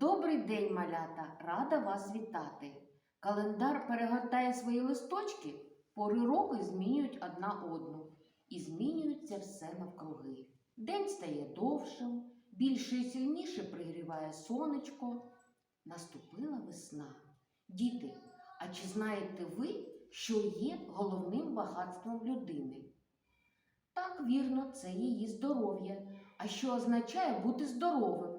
Добрий день, малята! Рада вас вітати. Календар перегортає свої листочки, пори року змінюють одна одну. І змінюється все навкруги. День стає довшим, більше і сильніше пригріває сонечко. Наступила весна. Діти, а чи знаєте ви, що є головним багатством людини? Так, вірно, це її здоров'я. А що означає бути здоровим?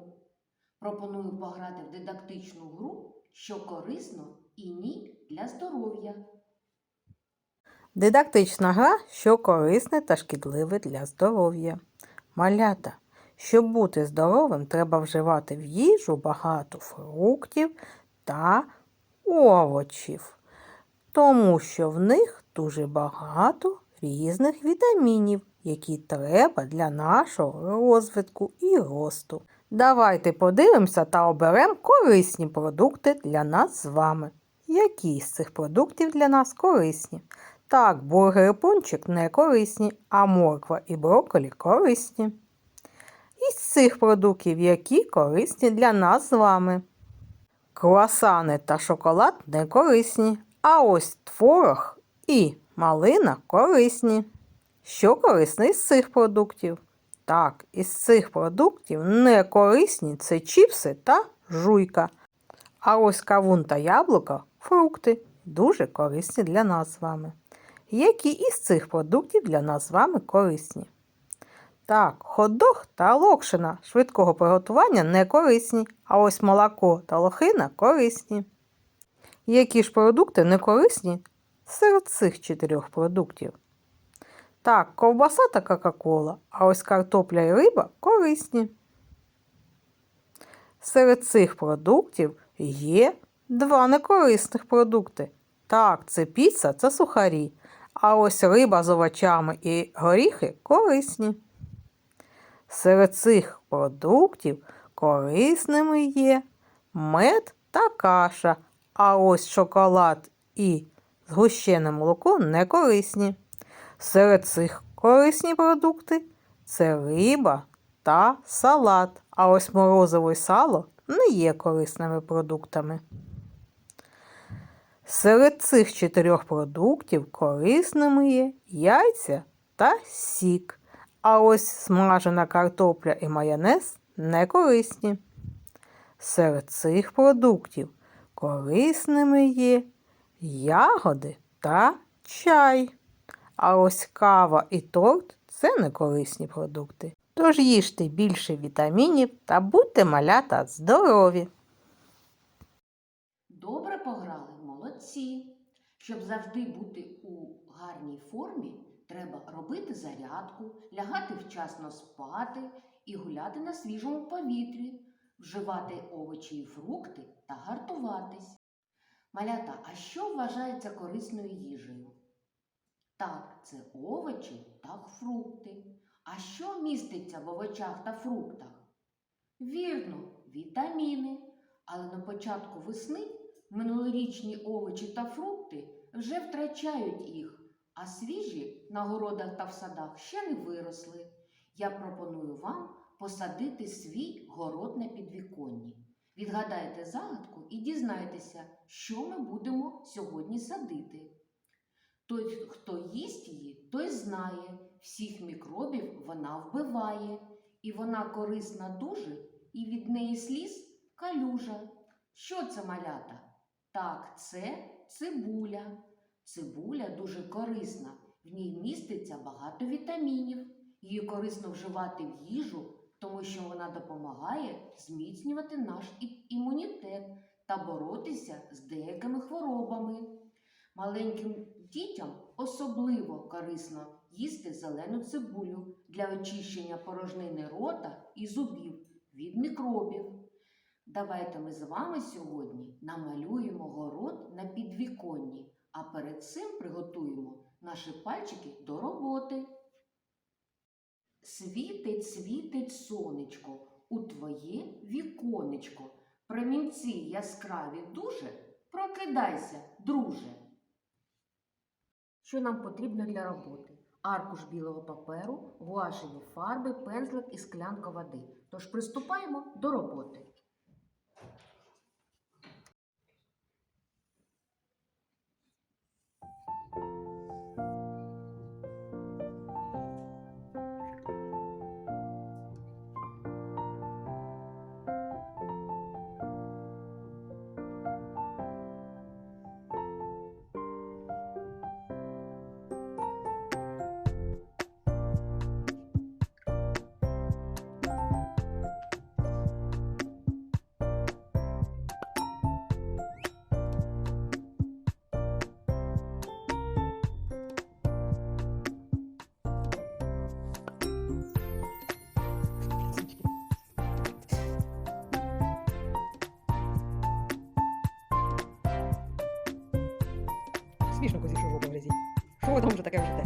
Пропоную пограти в дидактичну гру, що корисно і ні для здоров'я. Дидактична гра, що корисне та шкідливе для здоров'я. Малята. Щоб бути здоровим, треба вживати в їжу багато фруктів та овочів, тому що в них дуже багато різних вітамінів, які треба для нашого розвитку і росту. Давайте подивимося та оберемо корисні продукти для нас з вами. Які з цих продуктів для нас корисні? Так, бургер і пончик не корисні, а морква і брокколі корисні. Із цих продуктів, які корисні для нас з вами. Круасани та шоколад не корисні, а ось творог і малина корисні. Що корисно із цих продуктів? Так, із цих продуктів не корисні це чіпси та жуйка. А ось кавун та яблуко фрукти дуже корисні для нас з вами. Які із цих продуктів для нас з вами корисні? Так, хот-дог та локшина швидкого приготування не корисні, а ось молоко та лохина корисні. Які ж продукти не корисні серед цих чотирьох продуктів? Так, ковбаса та Кока-Кола, а ось картопля і риба корисні. Серед цих продуктів є два некорисних продукти. Так, це піца та сухарі, а ось риба з овочами і горіхи корисні. Серед цих продуктів корисними є мед та каша, а ось шоколад і згущене молоко не корисні. Серед цих корисні продукти це риба та салат, а ось морозиво і сало не є корисними продуктами. Серед цих чотирьох продуктів корисними є яйця та сік, а ось смажена картопля і майонез не корисні. Серед цих продуктів корисними є ягоди та чай. А ось кава і торт це некорисні продукти. Тож їжте більше вітамінів та будьте малята здорові! Добре пограли, молодці. Щоб завжди бути у гарній формі, треба робити зарядку, лягати вчасно спати і гуляти на свіжому повітрі, вживати овочі і фрукти та гартуватись. Малята, а що вважається корисною їжею? Так, це овочі та фрукти. А що міститься в овочах та фруктах? Вірно, вітаміни. Але на початку весни минулорічні овочі та фрукти вже втрачають їх, а свіжі на городах та в садах ще не виросли. Я пропоную вам посадити свій город на підвіконні. Відгадайте загадку і дізнайтеся, що ми будемо сьогодні садити. Той, хто їсть її, той знає, всіх мікробів вона вбиває, і вона корисна дуже, і від неї сліз калюжа. Що це малята? Так, це цибуля. Цибуля дуже корисна, в ній міститься багато вітамінів. Її корисно вживати в їжу, тому що вона допомагає зміцнювати наш імунітет та боротися з деякими хворобами. Маленьким дітям особливо корисно їсти зелену цибулю для очищення порожнини рота і зубів від мікробів. Давайте ми з вами сьогодні намалюємо город на підвіконні, а перед цим приготуємо наші пальчики до роботи. Світить, світить сонечко у твоє віконечко. Промінці яскраві дуже, прокидайся, друже. Що нам потрібно для роботи? Аркуш білого паперу, гуашені фарби, пензлик і склянка води. Тож приступаємо до роботи. Смішно косіше в око глядіть. Що ви там вже таке вжите?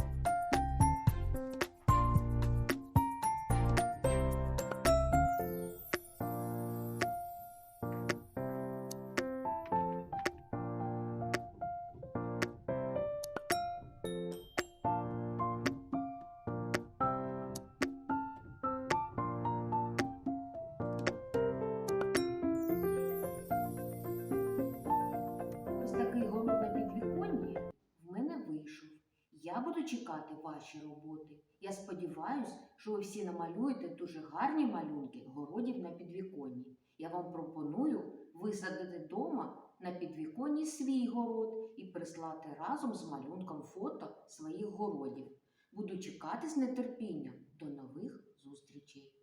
чекати ваші роботи. Я сподіваюся, що ви всі намалюєте дуже гарні малюнки городів на підвіконні. Я вам пропоную висадити дома на підвіконні свій город і прислати разом з малюнком фото своїх городів. Буду чекати з нетерпінням. До нових зустрічей!